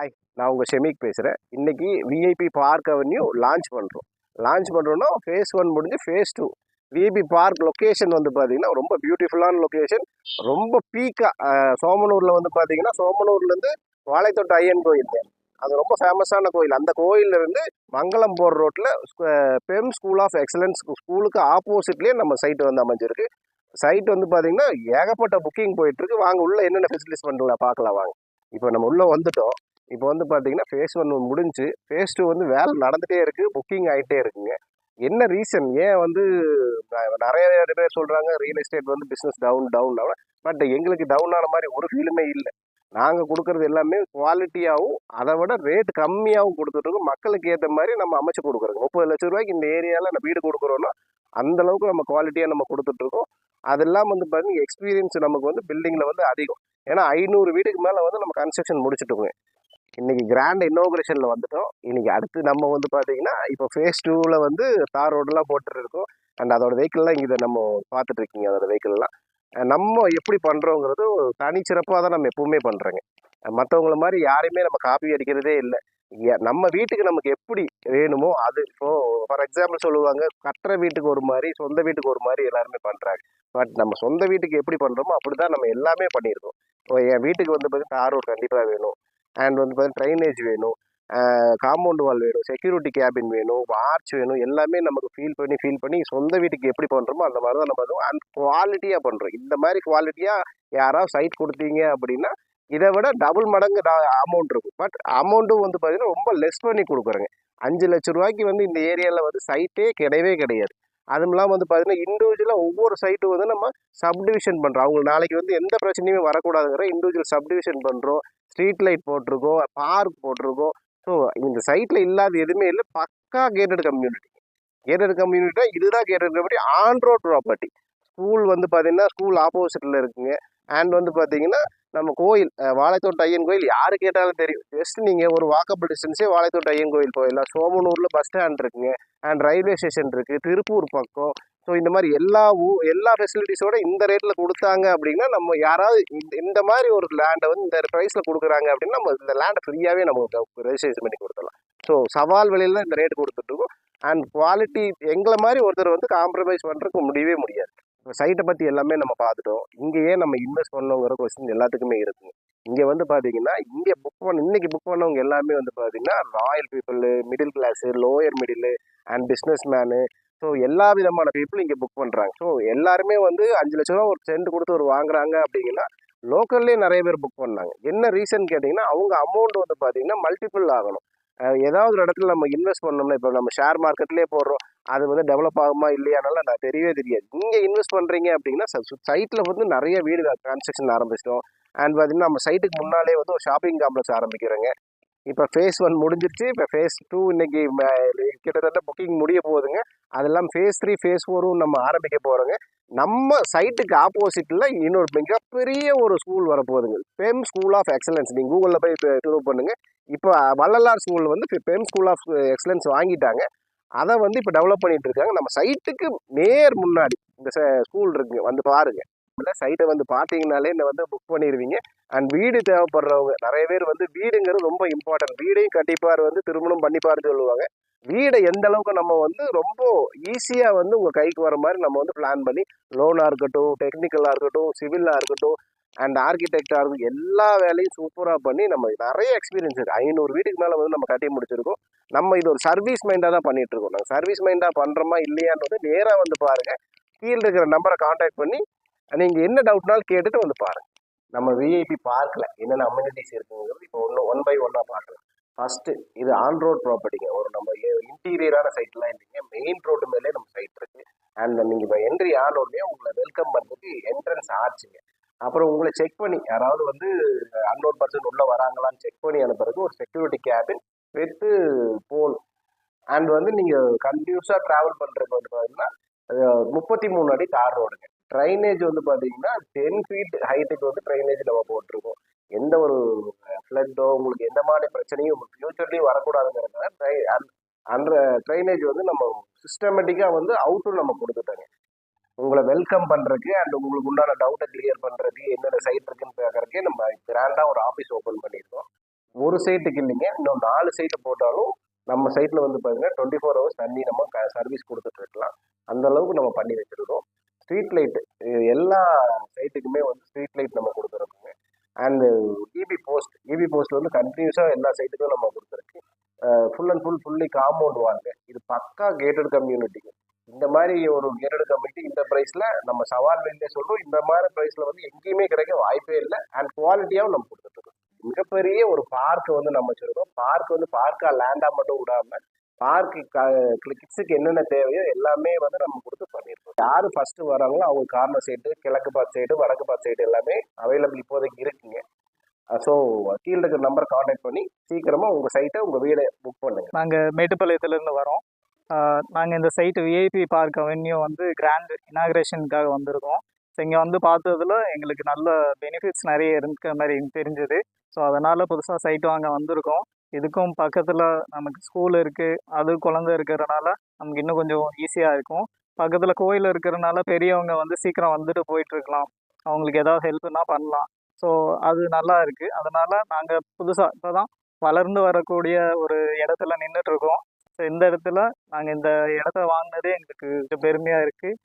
Hi நான் உங்கள் ஷெமிக் பேசுகிறேன் இன்றைக்கி விஐபி பார்க் அவென்யூ லான்ச் பண்ணுறோம் லான்ச் பண்ணுறோன்னா ஃபேஸ் ஒன் முடிஞ்சு phase two VIP park location வந்து பார்த்தீங்கன்னா ரொம்ப பியூட்டிஃபுல்லான லொக்கேஷன் ரொம்ப பீக்காக சோமனூரில் வந்து பார்த்தீங்கன்னா சோமனூர்லேருந்து வாழைத்தோட்ட ஐயன் கோயில் அது ரொம்ப ஃபேமஸான கோயில். அந்த கோயில்ல இருந்து மங்களம் போர் ரோட்டில் பெம் ஸ்கூல் ஆஃப் எக்ஸலன்ஸ் ஸ்கூலுக்கு ஆப்போசிட்லேயே நம்ம சைட் வந்து அமைஞ்சிருக்கு. சைட் வந்து பார்த்தீங்கன்னா ஏகப்பட்ட புக்கிங் போயிட்டுருக்கு வாங்க உள்ளே என்னென்ன ஃபெசிலிட்டிஸ் பண்ணலாம் பார்க்கலாம் வாங்க. இப்போ நம்ம உள்ளே வந்துட்டோம். இப்போ வந்து பார்த்தீங்கன்னா ஃபேஸ் ஒன் முடிஞ்சு ஃபேஸ் டூ வந்து வேலை நடந்துகிட்டே இருக்குது புக்கிங் ஆகிட்டே இருக்குங்க. என்ன ரீசன் ஏன் வந்து நிறைய பேர் சொல்கிறாங்க ரியல் எஸ்டேட் வந்து பிஸ்னஸ் டவுன் டவுன் பட் எங்களுக்கு டவுன் ஆன மாதிரி ஒரு ஃபீலுமே இல்லை. நாங்கள் கொடுக்கறது எல்லாமே குவாலிட்டியாகவும் அதை விட ரேட் கம்மியாகவும் கொடுத்துட்ருக்கோம் மக்களுக்கு ஏற்ற மாதிரி நம்ம அமைச்சு கொடுக்குறோங்க. முப்பது லட்ச ரூபாய்க்கு இந்த ஏரியாவில் நம்ம வீடு கொடுக்குறோன்னா அந்த அளவுக்கு நம்ம குவாலிட்டியாக நம்ம கொடுத்துட்ருக்கோம் அதெல்லாம் வந்து பார்த்தீங்கன்னா எக்ஸ்பீரியன்ஸ் நமக்கு வந்து பில்டிங்கில் வந்து அதிகம். ஏன்னா ஐநூறு வீட்டுக்கு மேலே வந்து நம்ம கன்ஸ்ட்ரக்ஷன் முடிச்சுட்டோங்க இன்னைக்கு கிராண்ட் இன்னோகிரேஷனில் வந்துட்டோம். இன்னைக்கு அடுத்து நம்ம வந்து பார்த்தீங்கன்னா இப்போ ஃபேஸ் டூவில் வந்து தார் ரோடெல்லாம் போட்டுட்டு இருக்கோம் அண்ட் அதோட வெஹிக்கிள்லாம் இங்கே நம்ம பார்த்துட்டு இருக்கீங்க அதோட வெஹிக்கிள்லாம் நம்ம எப்படி பண்ணுறோங்கிறது தனிச்சிறப்பாக தான் நம்ம எப்பவுமே பண்ணுறோங்க மற்றவங்கள மாதிரி யாரையுமே நம்ம காப்பி அடிக்கிறதே இல்லை. நம்ம வீட்டுக்கு நமக்கு எப்படி வேணுமோ அது. இப்போ ஃபார் எக்ஸாம்பிள் சொல்லுவாங்க கட்டுற வீட்டுக்கு ஒரு மாதிரி சொந்த வீட்டுக்கு ஒரு மாதிரி எல்லாருமே பண்ணுறாங்க பட் நம்ம சொந்த வீட்டுக்கு எப்படி பண்ணுறோமோ அப்படி தான் நம்ம எல்லாமே பண்ணியிருக்கோம். இப்போ என் வீட்டுக்கு வந்து பார்த்தீங்கன்னா தார் ரோடு கண்டிப்பாக வேணும். அண்ட் வந்து பார்த்தீங்கன்னா ட்ரைனேஜ் வேணும். காம்பவுண்ட் வால் வேணும். செக்யூரிட்டி கேபின் வேணும். ஆர்ச் வேணும். எல்லாமே நமக்கு ஃபீல் பண்ணி ஃபீல் பண்ணி சொந்த வீட்டுக்கு எப்படி பண்ணுறோமோ அந்த மாதிரி தான் நம்ம பண்ணுவோம் அண்ட் குவாலிட்டியாக பண்ணுறோம் இந்த மாதிரி குவாலிட்டியாக யாராவது சைட் கொடுத்தீங்க அப்படின்னா இதை விட டபுள் மடங்கு அமௌண்ட் இருக்கும். பட் அமௌண்ட்டும் வந்து பார்த்தீங்கன்னா ரொம்ப லெஸ் பண்ணி கொடுக்குறேங்க. அஞ்சு லட்ச ரூபாய்க்கு வந்து இந்த ஏரியாவில் வந்து சைட்டே கிடையவே கிடையாது. அதுவும் இல்லாமல் வந்து பார்த்தீங்கன்னா இண்டிவிஜுவலாக ஒவ்வொரு சைட்டும் வந்து நம்ம சப்டிவிஷன் பண்ணுறோம் அவங்க நாளைக்கு வந்து எந்த பிரச்சனையுமே வரக்கூடாதுங்கிற இண்டிவிஜுவல் சப்டிவிஷன் பண்ணுறோம் ஸ்ட்ரீட் லைட் போட்டிருக்கோம் பார்க் போட்டிருக்கோம். ஸோ இந்த சைட்டில் இல்லாத எதுவுமே இல்லை. பக்கா கேட்டட் கம்யூனிட்டி கேட்டட் கம்யூனிட்டினா இதுதான் gated community on road property school வந்து பார்த்தீங்கன்னா ஸ்கூல் ஆப்போசிட்டில் இருக்குங்க. அண்ட் வந்து பார்த்தீங்கன்னா நம்ம கோயில் வாழைத்தோட்ட ஐயன் கோயில் யாரு கேட்டாலும் தெரியும். ஜஸ்ட் நீங்கள் ஒரு வாக்கபிள் டிஸ்டன்ஸே வாழைத்தோட்ட ஐயன் கோயில் போயிடலாம். சோமனூரில் பஸ் ஸ்டாண்ட் இருக்குங்க. அண்ட் ரயில்வே ஸ்டேஷன் இருக்குது திருப்பூர் பக்கம். ஸோ இந்த மாதிரி எல்லா ஊ எல்லா ஃபெசிலிட்டிஸோட இந்த ரேட்டில் கொடுத்தாங்க அப்படின்னா நம்ம யாராவது இந்த இந்த மாதிரி ஒரு லேண்டை வந்து இந்த ப்ரைஸில் கொடுக்குறாங்க அப்படின்னா நம்ம இந்த லேண்டை ஃப்ரீயாகவே நம்ம ரெஜிஸ்ட்ரேஷன் பண்ணி கொடுத்துடலாம். ஸோ சவால் விலையில் தான் இந்த ரேட் கொடுத்துட்ருக்கோம் அண்ட் குவாலிட்டி எங்களை மாதிரி ஒருத்தர் வந்து காம்ப்ரமைஸ் பண்ணுறதுக்கு முடியவே முடியாது. சைட்டை பற்றி எல்லாமே நம்ம பார்த்துட்டோம். இங்கேயே நம்ம இன்வெஸ்ட் பண்ணோங்கிற கொஸ்டின் எல்லாத்துக்குமே இருக்குங்க இங்கே வந்து பார்த்தீங்கன்னா இங்கே புக் பண்ண இன்னைக்கு புக் பண்ணவங்க எல்லாமே வந்து பார்த்தீங்கன்னா royal people middle class lower middle and businessman so எல்லா விதமான பீப்புளும் இங்கே புக் பண்ணுறாங்க ஸோ எல்லாருமே வந்து அஞ்சு லட்ச ரூபா ஒரு சென்ட் கொடுத்து ஒரு வாங்குறாங்க அப்படிங்கன்னா லோக்கல்லே நிறைய பேர் புக் பண்ணாங்க. என்ன ரீசன் கேட்டிங்கன்னா அவங்க அமௌண்ட் வந்து பார்த்தீங்கன்னா மல்டிபிள் ஆகணும். ஏதாவது ஒரு இடத்துல நம்ம இன்வெஸ்ட் பண்ணோம்னா இப்போ நம்ம ஷேர் மார்க்கெட்லேயே போடுறோம். அது வந்து டெவலப் ஆகுமா இல்லையானாலும் நான் தெரியவே தெரியாது. நீங்கள் இன்வெஸ்ட் பண்ணுறீங்க அப்படின்னா சைட்டில் வந்து நிறைய வீடு கன்ஸ்ட்ரக்ஷன் ஆரம்பிச்சிட்டோம் அண்ட் பார்த்தீங்கன்னா நம்ம சைட்டுக்கு முன்னாலே வந்து ஒரு ஷாப்பிங் காம்ப்ளெக்ஸ் ஆரம்பிக்கிறோங்க. இப்போ ஃபேஸ் ஒன் முடிஞ்சிருச்சு. இப்போ ஃபேஸ் டூ இன்னைக்கு கிட்டத்தட்ட புக்கிங் முடிய போகுதுங்க. அதெல்லாம் ஃபேஸ் த்ரீ ஃபேஸ் ஃபோரும் நம்ம ஆரம்பிக்க போகிறோங்க நம்ம சைட்டுக்கு ஆப்போசிட்டில் இன்னொரு மிகப்பெரிய ஒரு ஸ்கூல் வரப்போகுதுங்க. பெம் ஸ்கூல் ஆஃப் எக்ஸலன்ஸ் நீங்கள் கூகுளில் போய் ட்ரூவ் பண்ணுங்க. இப்போ வள்ளலார் ஸ்கூல் வந்து பெம் ஸ்கூல் ஆஃப் எக்ஸலன்ஸ் வாங்கிட்டாங்க. அதை வந்து இப்போ டெவலப் பண்ணிட்டு இருக்காங்க. நம்ம சைட்டுக்கு நேர் முன்னாடி இந்த ஸ்கூல் இருக்குங்க வந்து பாருங்க. இல்லை சைட்டை வந்து பார்த்தீங்கனாலே என்ன வந்து புக் பண்ணிடுவீங்க அண்ட் வீடு தேவைப்படுறவங்க நிறைய பேர் வந்து வீடுங்கிறது ரொம்ப இம்பார்ட்டன்ட் வீடையும் கட்டிப்பார் வந்து திருமணம் பண்ணிப்பாருன்னு சொல்லுவாங்க. வீடை எந்த அளவுக்கு நம்ம வந்து ரொம்ப ஈஸியாக வந்து உங்கள் கைக்கு வர மாதிரி நம்ம வந்து பிளான் பண்ணி லோனாக இருக்கட்டும் டெக்னிக்கலாக இருக்கட்டும் சிவிலாக இருக்கட்டும் அண்ட் ஆர்கிடெக்டாக இருக்கட்டும் எல்லா வேலையும் சூப்பராக பண்ணி நம்ம நிறைய எக்ஸ்பீரியன்ஸ் இருக்குது ஐநூறு வீட்டுக்கு மேலே வந்து நம்ம கட்டி முடிச்சிருக்கோம். நம்ம இது ஒரு சர்வீஸ் மைண்டாக தான் பண்ணிட்டு இருக்கோம். நாங்கள் சர்வீஸ் மைண்டாக பண்ணுறோமா இல்லையான்றது நேராக வந்து பாருங்கள் கீழே இருக்கிற நம்பரை காண்டாக்ட் பண்ணி நீங்கள் என்ன டவுட்னாலும் கேட்டுட்டு வந்து பாருங்கள் நம்ம விஐபி பார்க்கில் என்னென்ன அம்யூனிட்டிஸ் இருக்குங்கிறது இப்போ ஒன்று ஒன் பை ஒன்னாக பார்க்கலாம். ஃபஸ்ட்டு இது ஆன் ரோட் ப்ராப்பர்ட்டிங்க ஒரு நம்ம இன்டீரியரான சைட்லாம் இல்லைங்க. மெயின் ரோடு மேலே நம்ம சைட் இருக்குது அண்ட் நீங்கள் இப்போ என்ட்ரி ஆனோடனே உங்களை வெல்கம் பண்ணுறதுக்கு என்ட்ரன்ஸ் ஆச்சுங்க அப்புறம் உங்களை செக் பண்ணி யாராவது வந்து அன்னோன் பர்சன் உள்ள வராங்களான்னு செக் பண்ணி அனுப்புறதுக்கு ஒரு security cabin with phone and வந்து நீங்கள் கண்டினியூஸாக ட்ராவல் பண்ணுறதுக்கு வந்து பார்த்தீங்கன்னா முப்பத்தி மூணு அடி தார் ரோடுங்க. ட்ரைனேஜ் வந்து பார்த்தீங்கன்னா டென் ஃபீட் ஹைட்டுக்கு வந்து ட்ரைனேஜ் நம்ம போட்டிருக்கோம். எந்த ஒரு ஃப்ளட்டோ உங்களுக்கு எந்த மாதிரி பிரச்சனையும் உங்களுக்கு ஃபியூச்சர்லேயும் வரக்கூடாதுங்கிறதுனால அந்த ட்ரைனேஜ் வந்து நம்ம சிஸ்டமேட்டிக்காக வந்து அவுட்டும் நம்ம கொடுத்துட்டோங்க. உங்களை வெல்கம் பண்ணுறதுக்கு அண்ட் உங்களுக்கு உண்டான டவுட்டை கிளியர் பண்ணுறதுக்கு என்னென்ன சைட் இருக்குன்னு பார்க்கறதுக்கே நம்ம கிராண்டாக ஒரு ஆஃபீஸ் ஓப்பன் பண்ணியிருக்கோம். ஒரு சைட்டுக்கு இல்லைங்க. இன்னும் நாலு சைட்டு போட்டாலும் நம்ம சைட்டில் வந்து பார்த்தீங்கன்னா டுவெண்ட்டி ஃபோர் ஹவர்ஸ் தண்ணி நம்ம க சர்வீஸ் கொடுத்துட்டு இருக்கலாம். அந்த அளவுக்கு நம்ம பண்ணி வச்சிருக்கோம். ஸ்ட்ரீட் லைட்டு எல்லா சைட்டுக்குமே வந்து ஸ்ட்ரீட் லைட் நம்ம கொடுத்துருக்கோங்க. And EB post EB post வந்து கண்டினியூஸாக எல்லா சைட்டுக்கும் நம்ம கொடுத்துருக்கு. Full and full fully compound வாங்க. இது பக்கா கேட்டட் கம்யூனிட்டிங்க இந்த மாதிரி ஒரு கேட்டட் கம்யூனிட்டி இந்த ப்ரைஸில் நம்ம சவால் வெளியே சொல்கிறோம் இந்த மாதிரி ப்ரைஸில் வந்து எங்கேயுமே கிடைக்க வாய்ப்பே இல்லை. அண்ட் குவாலிட்டியாகவும் நம்ம கொடுத்துட்ருக்கோம் மிகப்பெரிய ஒரு பார்க் வந்து நம்ம வச்சுருக்கோம். பார்க் வந்து பார்க்காக லேண்டாக மட்டும் விடாமல் பார்க்கு கிட்ஸுக்கு என்னென்ன தேவையோ எல்லாமே வந்து நம்ம கொடுத்து பண்ணியிருக்கோம். யார் ஃபர்ஸ்ட் வராங்களோ அவங்க கார்னர் சைடு கிழக்கு பார்த்து சைடு வடக்கு பார்த்து சைடு எல்லாமே அவைலபிள் இப்போதைக்கு இருக்குங்க. ஸோ கீழே இருக்கிற நம்பர் காண்டாக்ட் பண்ணி சீக்கிரமாக உங்கள் சைட்டை உங்கள் வீடை புக் பண்ணுங்க. நாங்கள் மேட்டுப்பாளையத்துலேருந்து வரோம். நாங்கள் இந்த சைட்டு விஐபி பார்க் அவென்யூ வந்து கிராண்ட் இனாக்ரேஷனுக்காக வந்திருக்கோம். ஸோ இங்கே வந்து பார்த்ததுல எங்களுக்கு நல்ல பெனிஃபிட்ஸ் நிறைய இருக்கிற மாதிரி தெரிஞ்சுது. ஸோ அதனால் புதுசாக சைட் வாங்க வந்திருக்கோம். இதுக்கும் பக்கத்தில் நமக்கு ஸ்கூல் இருக்குது அது குழந்தை இருக்கிறனால நமக்கு இன்னும் கொஞ்சம் ஈஸியாக இருக்கும். பக்கத்தில் கோயில் இருக்கிறனால பெரியவங்க வந்து சீக்கிரம் வந்துட்டு போயிட்டுருக்கலாம். அவங்களுக்கு ஏதாவது ஹெல்ப்னா பண்ணலாம். ஸோ அது நல்லா இருக்குது அதனால் நாங்கள் புதுசாக இப்போ தான் வளர்ந்து வரக்கூடிய ஒரு இடத்துல நின்றுட்டுருக்கோம் ஸோ இந்த இடத்துல நாங்கள் இந்த இடத்த வாங்கினதே எங்களுக்கு பெருமையாக இருக்குது